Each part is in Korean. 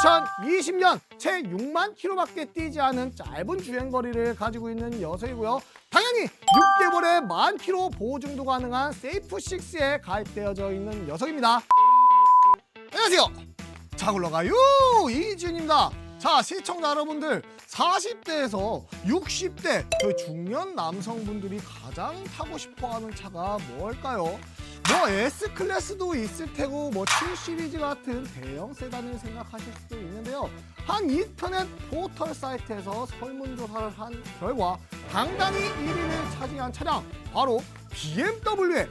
2020년 채 6만 킬로밖에 뛰지 않은 짧은 주행 거리를 가지고 있는 녀석이고요. 당연히 6개월에 만 킬로 보증도 가능한 세이프6에 가입되어져 있는 녀석입니다. 안녕하세요. 자 굴러가요 이지윤입니다. 자 시청자 여러분들 40대에서 60대 저희 중년 남성분들이 가장 타고 싶어하는 차가 뭘까요? 뭐 S 클래스도 있을 테고 뭐 7 시리즈 같은 대형 세단을 생각하실 수도 있는데요. 한 인터넷 포털 사이트에서 설문조사를 한 결과 당당히 1위를 차지한 차량 바로 BMW의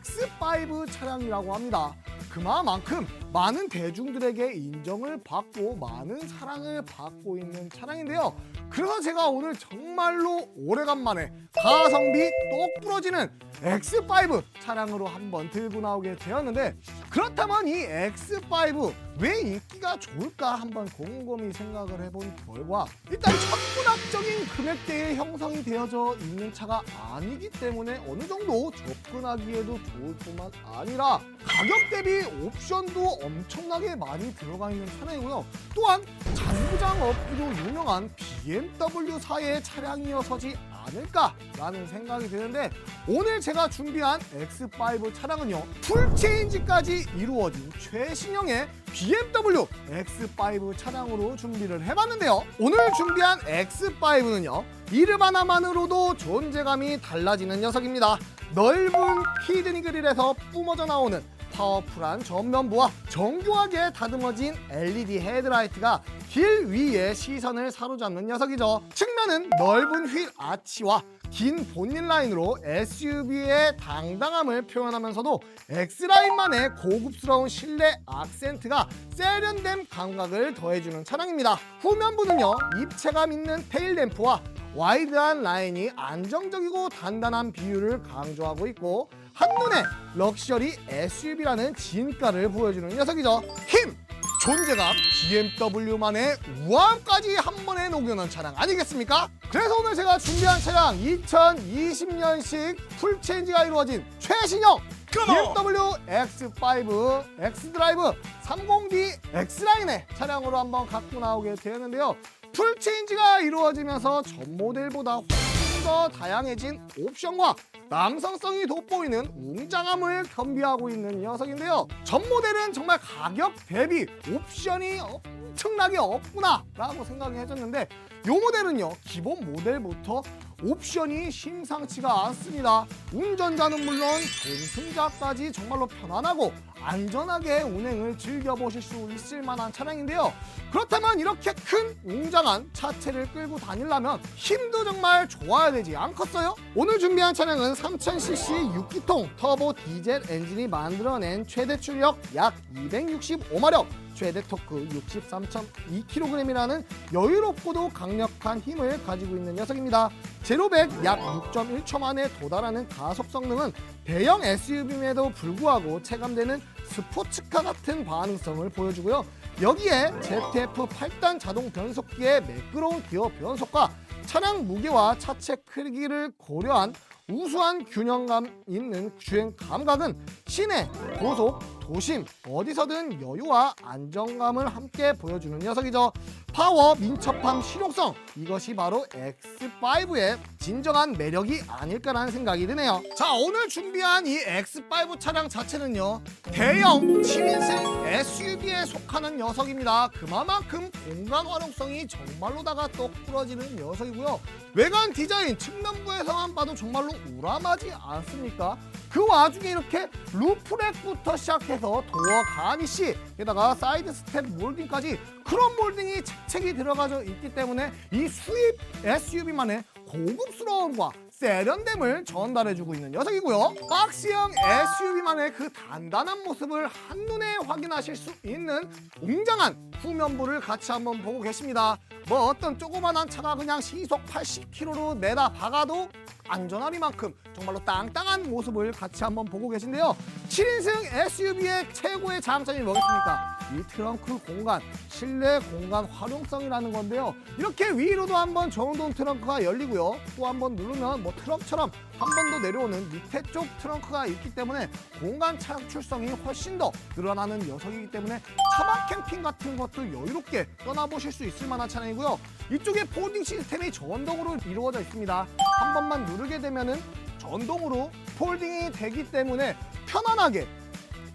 X5 차량이라고 합니다. 그만큼 많은 대중들에게 인정을 받고 많은 사랑을 받고 있는 차량인데요. 그래서 제가 오늘 정말로 오래간만에 가성비 똑 부러지는 X5 차량으로 한번 들고 나오게 되었는데 그렇다면 이 X5 왜 인기가 좋을까 한번 곰곰이 생각을 해본 결과 일단 천문학적인 금액대에 형성이 되어져 있는 차가 아니기 때문에 어느 정도 접근하기에도 좋을 뿐만 아니라 가격 대비 옵션도 엄청나게 많이 들어가 있는 차량이고요. 또한 잔부장 업계로 유명한 BMW사의 차량이어서지 않을까라는 생각이 드는데 오늘 제가 준비한 X5 차량은요 풀체인지까지 이루어진 최신형의 BMW X5 차량으로 준비를 해봤는데요 오늘 준비한 X5는요 이름 하나만으로도 존재감이 달라지는 녀석입니다 넓은 키드니 그릴에서 뿜어져 나오는 파워풀한 전면부와 정교하게 다듬어진 LED 헤드라이트가 길 위에 시선을 사로잡는 녀석이죠. 측면은 넓은 휠 아치와 긴 본인 라인으로 SUV의 당당함을 표현하면서도 X라인만의 고급스러운 실내 악센트가 세련된 감각을 더해주는 차량입니다. 후면부는요, 입체감 있는 테일램프와 와이드한 라인이 안정적이고 단단한 비율을 강조하고 있고 한눈에 럭셔리 SUV라는 진가를 보여주는 녀석이죠. 힘! 존재감, BMW만의 우아함까지 한 번에 녹여놓은 차량 아니겠습니까? 그래서 오늘 제가 준비한 차량 2020년식 풀체인지가 이루어진 최신형 BMW X5 X드라이브 30D X라인의 차량으로 한번 갖고 나오게 되었는데요. 풀체인지가 이루어지면서 전 모델보다 훨씬 더 다양해진 옵션과 남성성이 돋보이는 웅장함을 겸비하고 있는 녀석인데요. 전 모델은 정말 가격 대비 옵션이 엄청나게 없구나 라고 생각이 해졌는데 이 모델은요 기본 모델부터 옵션이 심상치가 않습니다. 운전자는 물론 동승자까지 정말로 편안하고 안전하게 운행을 즐겨보실 수 있을 만한 차량인데요. 그렇다면 이렇게 큰 웅장한 차체를 끌고 다니려면 힘도 정말 좋아야 되지 않겠어요? 오늘 준비한 차량은 3000cc 6기통 터보 디젤 엔진이 만들어낸 최대 출력 약 265마력 최대 토크 63.2kg이라는 여유롭고도 강력한 힘을 가지고 있는 녀석입니다. 제로백 약 6.1초 만에 도달하는 가속 성능은 대형 SUV임에도 불구하고 체감되는 스포츠카 같은 반응성을 보여주고요. 여기에 ZF 8단 자동 변속기의 매끄러운 기어 변속과 차량 무게와 차체 크기를 고려한 우수한 균형감 있는 주행 감각은 시내, 고속, 도심 어디서든 여유와 안정감을 함께 보여주는 녀석이죠. 파워, 민첩함, 실용성 이것이 바로 X5의 진정한 매력이 아닐까라는 생각이 드네요. 자 오늘 준비한 이 X5 차량 자체는요 대형 7인승 SUV에 속하는 녀석입니다. 그만큼 공간 활용성이 정말로다가 똑 부러지는 녀석이고요. 외관 디자인 측면부에서만 봐도 정말로 우람하지 않습니까? 그 와중에 이렇게 루프렉부터 시작해서 도어 가니시 게다가 사이드 스텝 몰딩까지 크롬 몰딩이 책책이 들어가져 있기 때문에 이 수입 SUV만의 고급스러움과 세련됨을 전달해주고 있는 녀석이고요. 박스형 SUV만의 그 단단한 모습을 한눈에 확인하실 수 있는 웅장한 후면부를 같이 한번 보고 계십니다. 뭐 어떤 조그만한 차가 그냥 시속 80km로 내다 박아도 안전하리만큼 정말로 땅땅한 모습을 같이 한번 보고 계신데요. 7인승 SUV의 최고의 장점이 뭐겠습니까? 이 트렁크 공간, 실내 공간 활용성이라는 건데요. 이렇게 위로도 한번 정동 트렁크가 열리고요. 또 한번 누르면 뭐 트럭처럼 한 번 더 내려오는 밑에 쪽 트렁크가 있기 때문에 공간 차출성이 훨씬 더 늘어나는 녀석이기 때문에 차박 캠핑 같은 것도 여유롭게 떠나보실 수 있을 만한 차량이고요. 이쪽에 폴딩 시스템이 전동으로 이루어져 있습니다. 한 번만 누르게 되면은 전동으로 폴딩이 되기 때문에 편안하게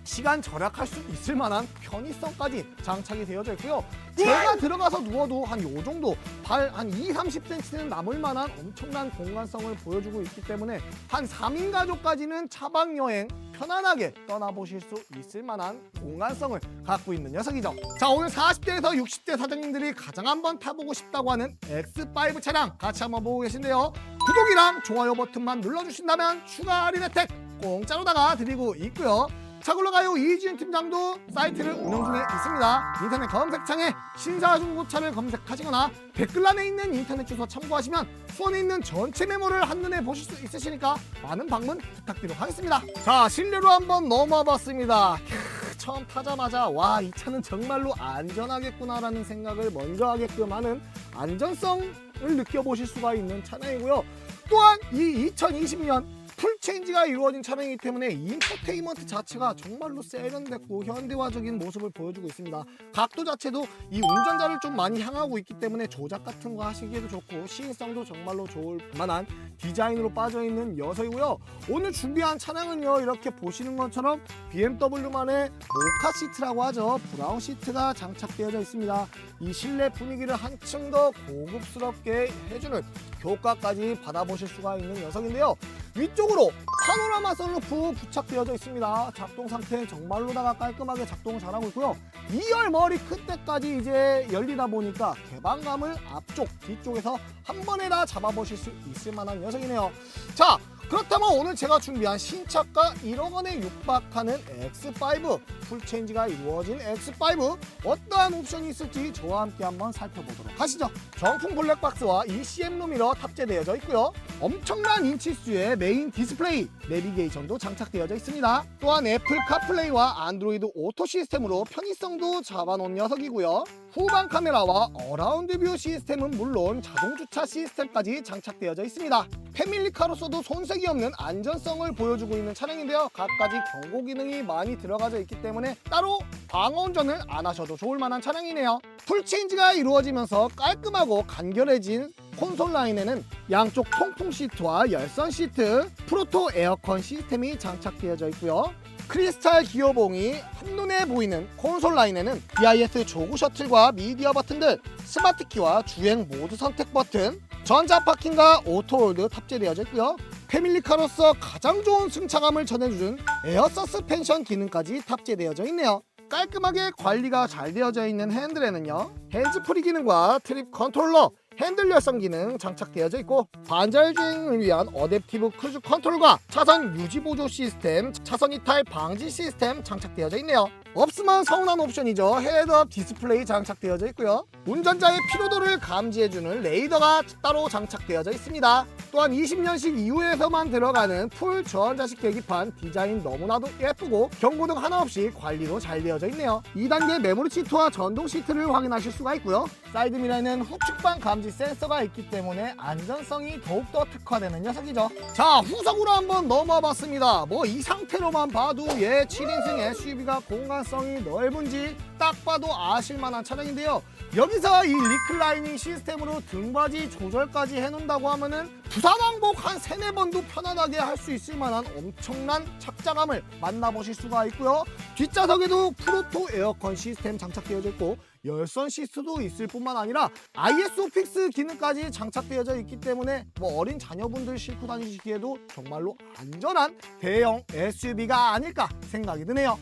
시간 절약할 수 있을 만한 편의성까지 장착이 되어져 있고요. 제가 들어가서 누워도 한 요 정도 발 한 2, 30cm는 남을 만한 엄청난 공간성을 보여주고 있기 때문에 한 3인 가족까지는 차박 여행 편안하게 떠나보실 수 있을 만한 공간성을 갖고 있는 녀석이죠. 자, 오늘 40대에서 60대 사장님들이 가장 한번 타보고 싶다고 하는 X5 차량 같이 한번 보고 계신데요. 구독이랑 좋아요 버튼만 눌러주신다면 추가 할인 혜택 공짜로다가 드리고 있고요. 차굴러가요 이지은 팀장도 사이트를 운영 중에 있습니다. 인터넷 검색창에 신사중고차를 검색하시거나 댓글란에 있는 인터넷 주소 참고하시면 수원에 있는 전체 메모를 한눈에 보실 수 있으시니까 많은 방문 부탁드리도록 하겠습니다. 자 실내로 한번 넘어와 봤습니다. 캬, 처음 타자마자 와 이 차는 정말로 안전하겠구나라는 생각을 먼저 하게끔 하는 안전성을 느껴보실 수가 있는 차량이고요. 또한 이 2020년 풀체인지가 이루어진 차량이기 때문에 인포테인먼트 자체가 정말로 세련됐고 현대화적인 모습을 보여주고 있습니다. 각도 자체도 이 운전자를 좀 많이 향하고 있기 때문에 조작 같은 거 하시기에도 좋고 시인성도 정말로 좋을 만한 디자인으로 빠져있는 녀석이고요. 오늘 준비한 차량은요 이렇게 보시는 것처럼 BMW만의 모카 시트라고 하죠. 브라운 시트가 장착되어져 있습니다. 이 실내 분위기를 한층 더 고급스럽게 해주는 효과까지 받아보실 수가 있는 녀석인데요. 위쪽으로 파노라마 선루프 부착되어져 있습니다. 작동 상태 정말로다가 깔끔하게 작동을 잘하고 있고요. 2열 머리 끝때까지 이제 열리다 보니까 개방감을 앞쪽, 뒤쪽에서 한 번에 다 잡아보실 수 있을 만한 녀석이네요. 자, 그렇다면 오늘 제가 준비한 신차가 1억 원에 육박하는 X5 풀체인지가 이루어진 X5 어떠한 옵션이 있을지 저와 함께 한번 살펴보도록 하시죠. 정품 블랙박스와 ECM 루미러 탑재되어져 있고요. 엄청난 인치수의 메인 디스플레이, 내비게이션도 장착되어져 있습니다. 또한 애플 카플레이와 안드로이드 오토 시스템으로 편의성도 잡아놓은 녀석이고요. 후방 카메라와 어라운드 뷰 시스템은 물론 자동 주차 시스템까지 장착되어져 있습니다. 패밀리카로서도 손색이 없는 안전성을 보여주고 있는 차량인데요. 갖가지 경고 기능이 많이 들어가져 있기 때문에 따로 방어 운전을 안 하셔도 좋을 만한 차량이네요. 풀체인지가 이루어지면서 깔끔하고 간결해진 콘솔 라인에는 양쪽 통풍 시트와 열선 시트, 프로토 에어컨 시스템이 장착되어져 있고요. 크리스탈 기어봉이 한눈에 보이는 콘솔 라인에는 BIS 조구 셔틀과 미디어 버튼들, 스마트 키와 주행 모드 선택 버튼, 전자 파킹과 오토홀드 탑재되어져 있고요. 패밀리카로서 가장 좋은 승차감을 전해주는 에어 서스펜션 기능까지 탑재되어져 있네요. 깔끔하게 관리가 잘 되어져 있는 핸들에는요 핸즈프리 기능과 트립 컨트롤러 핸들 열선 기능 장착되어져 있고 반절 주행을 위한 어댑티브 크루즈 컨트롤과 차선 유지 보조 시스템, 차선 이탈 방지 시스템 장착되어져 있네요. 없으면 서운한 옵션이죠. 헤드업 디스플레이 장착되어져 있고요. 운전자의 피로도를 감지해주는 레이더가 따로 장착되어져 있습니다. 또한 20년식 이후에서만 들어가는 풀 저항자식 계기판 디자인 너무나도 예쁘고 경고등 하나 없이 관리도 잘 되어져 있네요. 2단계 메모리 시트와 전동 시트를 확인하실 수가 있고요. 사이드미러에는 후측방 감지 센서가 있기 때문에 안전성이 더욱더 특화되는 녀석이죠. 자 후석으로 한번 넘어와 봤습니다. 뭐 이 상태로만 봐도 얘 7인승 SUV가 공간성이 넓은지 딱 봐도 아실 만한 차량인데요. 여기서 이 리클라이닝 시스템으로 등받이 조절까지 해놓는다고 하면은 부산 왕복 한 세네 번도 편안하게 할 수 있을 만한 엄청난 착장감을 만나보실 수가 있고요. 뒷좌석에도 프로토 에어컨 시스템 장착되어져 있고 열선 시스도 있을 뿐만 아니라 ISO 픽스 기능까지 장착되어져 있기 때문에 뭐 어린 자녀분들 싣고 다니시기에도 정말로 안전한 대형 SUV가 아닐까 생각이 드네요.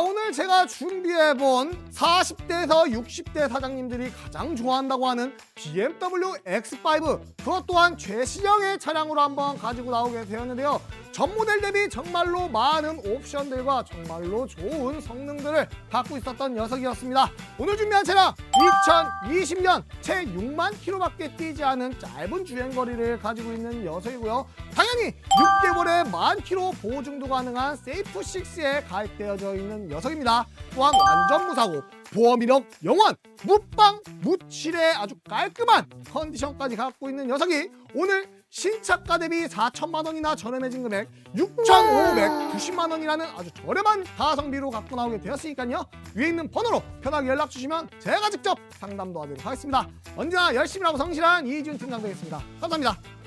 자, 오늘 제가 준비해본 40대에서 60대 사장님들이 가장 좋아한다고 하는 BMW X5 그것 또한 최신형의 차량으로 한번 가지고 나오게 되었는데요 전 모델 대비 정말로 많은 옵션들과 정말로 좋은 성능들을 갖고 있었던 녀석이었습니다. 오늘 준비한 차량 2020년 채 6만 킬로밖에 뛰지 않은 짧은 주행거리를 가지고 있는 녀석이고요. 당연히 6개월에 만 킬로 보증도 가능한 세이프 6에 가입되어져 있는 녀석입니다. 또한 완전 무사고 보험 이력 영원 무빵 무칠의 아주 깔끔한 컨디션까지 갖고 있는 녀석이 오늘 신차가 대비 4천만 원이나 저렴해진 금액 6,590만 원이라는 아주 저렴한 가성비로 갖고 나오게 되었으니까요. 위에 있는 번호로 편하게 연락 주시면 제가 직접 상담 도와드리도록 하겠습니다. 언제나 열심히 하고 성실한 이지훈 팀장 되겠습니다. 감사합니다.